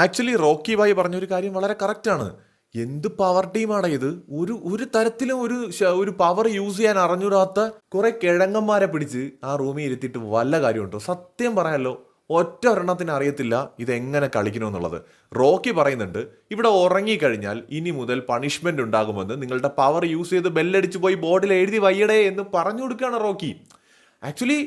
Actually Rocky ബായി പറഞ്ഞൊരു കാര്യം വളരെ കറക്റ്റാണ് എന്ത് പവർ ടീമാണ് ഇത്? ഒരു ഒരു തരത്തിലും ഒരു ഒരു പവർ യൂസ് ചെയ്യാൻ അറിഞ്ഞൂടാത്ത കുറെ കിഴങ്ങന്മാരെ പിടിച്ച് ആ റൂമിൽ ഇരുത്തിയിട്ട് വല്ല കാര്യമുണ്ടോ സത്യം പറയാമല്ലോ ഒറ്റ ഒരെണ്ണത്തിന് അറിയത്തില്ല ഇതെങ്ങനെ കളിക്കണമെന്നുള്ളത്. റോക്കി പറയുന്നുണ്ട് ഇവിടെ ഉറങ്ങിക്കഴിഞ്ഞാൽ ഇനി മുതൽ പണിഷ്മെന്റ് ഉണ്ടാകുമെന്ന് നിങ്ങളുടെ പവർ യൂസ് ചെയ്ത് ബെല്ലടിച്ച് പോയി ബോർഡിൽ എഴുതി വയ്യടേ എന്ന് പറഞ്ഞു കൊടുക്കുകയാണ് റോക്കി ആക്ച്വലി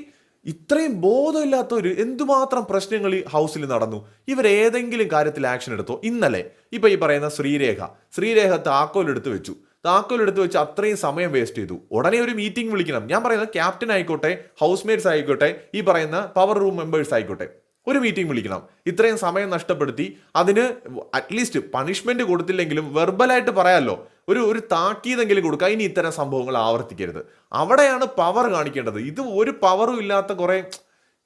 ഇത്രയും ബോധമില്ലാത്ത ഒരു എന്തുമാത്രം പ്രശ്നങ്ങൾ ഈ ഹൗസിൽ നടന്നു? ഇവർ ഏതെങ്കിലും കാര്യത്തിൽ ആക്ഷൻ എടുത്തോ? ഇന്നലെ. ഇപ്പൊ ഈ പറയുന്ന ശ്രീരേഖ. ശ്രീരേഖ താക്കോലെടുത്ത് വെച്ചു. താക്കോൽ എടുത്ത് വെച്ച് അത്രയും സമയം വേസ്റ്റ് ചെയ്തു. ഉടനെ ഒരു മീറ്റിംഗ് വിളിക്കണം. ഞാൻ പറയുന്നത് ക്യാപ്റ്റൻ ആയിക്കോട്ടെ ഹൗസ്മേറ്റ്സ് ആയിക്കോട്ടെ ഈ പറയുന്ന പവർ റൂം മെമ്പേഴ്സ് ആയിക്കോട്ടെ. ഒരു മീറ്റിംഗ് വിളിക്കണം. ഇത്രയും സമയം നഷ്ടപ്പെടുത്തി. അതിന് അറ്റ്ലീസ്റ്റ് പണിഷ്മെന്റ് കൊടുത്തില്ലെങ്കിലും വെർബലായിട്ട് പറയാമല്ലോ ഒരു ഒരു താക്കീതെങ്കിലും കൊടുക്കുക. ഇനി ഇത്തരം സംഭവങ്ങൾ ആവർത്തിക്കരുത്. അവിടെയാണ് പവർ കാണിക്കേണ്ടത്. ഇത് ഒരു പവറും ഇല്ലാത്ത കുറേ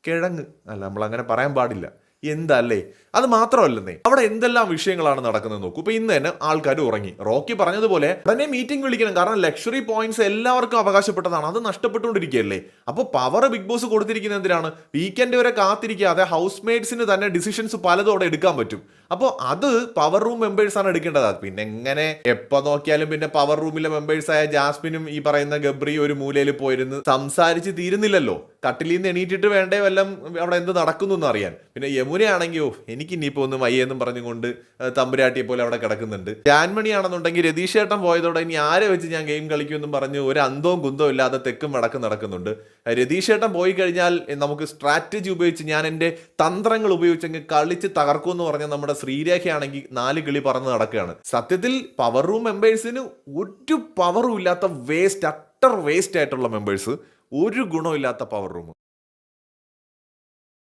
കിഴങ്ങ്. അല്ല നമ്മൾ അങ്ങനെ പറയാൻ പാടില്ല. എന്തല്ലേ? അത് മാത്രമല്ലെന്നേ അവിടെ എന്തെല്ലാം വിഷയങ്ങളാണ് നടക്കുന്നത് നോക്കൂ. ഇപ്പൊ ഇന്ന് തന്നെ ആൾക്കാർ ഉറങ്ങി. റോക്കി പറഞ്ഞതുപോലെ ഉടനെ മീറ്റിംഗ് വിളിക്കണം. കാരണം ലക്ഷറി പോയിന്റ്സ് എല്ലാവർക്കും അവകാശപ്പെട്ടതാണ്. അത് നഷ്ടപ്പെട്ടുകൊണ്ടിരിക്കുകയല്ലേ? അപ്പോൾ പവർ ബിഗ് ബോസ് കൊടുത്തിരിക്കുന്നത് എന്തിനാണ്? വീക്കെൻഡ് വരെ കാത്തിരിക്കാതെ ഹൗസ് മേറ്റ്സിന് തന്നെ ഡിസിഷൻസ് പലതും അവിടെ എടുക്കാൻ പറ്റും. അപ്പോൾ അത് പവർ റൂം മെമ്പേഴ്സ് ആണ് എടുക്കേണ്ടത്. പിന്നെ എങ്ങനെ എപ്പോ നോക്കിയാലും പിന്നെ പവർ റൂമിലെ മെമ്പേഴ്സ് ആയ ജാസ്മിനും ഈ പറയുന്ന ഗബ്രി ഒരു മൂലയിൽ പോയിരുന്നു സംസാരിച്ച് തീരുന്നില്ലല്ലോ. കട്ടിലിൽ നിന്ന് എണീറ്റിട്ട് വേണ്ടേ വല്ലം അവിടെ എന്ത് നടക്കുന്നു എന്ന് അറിയാൻ. പിന്നെ യമുനയാണെങ്കിൽ എനിക്ക് ഇനിയിപ്പോൾ ഒന്ന് അയ്യെന്നും പറഞ്ഞുകൊണ്ട് തമ്പുരാട്ടിയെ പോലെ അവിടെ കിടക്കുന്നുണ്ട്. ജാൻമണിയാണെന്നുണ്ടെങ്കിൽ രതീഷ് ഏട്ടൻ പോയതോടെ ഇനി ആരെ വെച്ച് ഞാൻ ഗെയിം കളിക്കുമെന്നും പറഞ്ഞ് ഒരു അന്തവും കുന്തവും ഇല്ലാതെ തെക്കും വടക്കും നടക്കുന്നുണ്ട്. രതീഷ് ഏട്ടൻ പോയി കഴിഞ്ഞാൽ നമുക്ക് സ്ട്രാറ്റജി ഉപയോഗിച്ച് ഞാൻ എന്റെ തന്ത്രങ്ങൾ ഉപയോഗിച്ചെങ്കിൽ കളിച്ച് തകർക്കും എന്ന് പറഞ്ഞാൽ നമ്മുടെ ശ്രീരേഖയാണെങ്കിൽ നാല് കിളി പറന്ന് നടക്കുകയാണ്. സത്യത്തിൽ പവർ റൂം മെമ്പേഴ്സിന് ഒരു പവറും ഇല്ലാത്ത വേസ്റ്റ് അട്ടർ വേസ്റ്റ് ആയിട്ടുള്ള മെമ്പേഴ്സ്. ഒരു ഗുണമില്ലാത്ത പവർ റൂം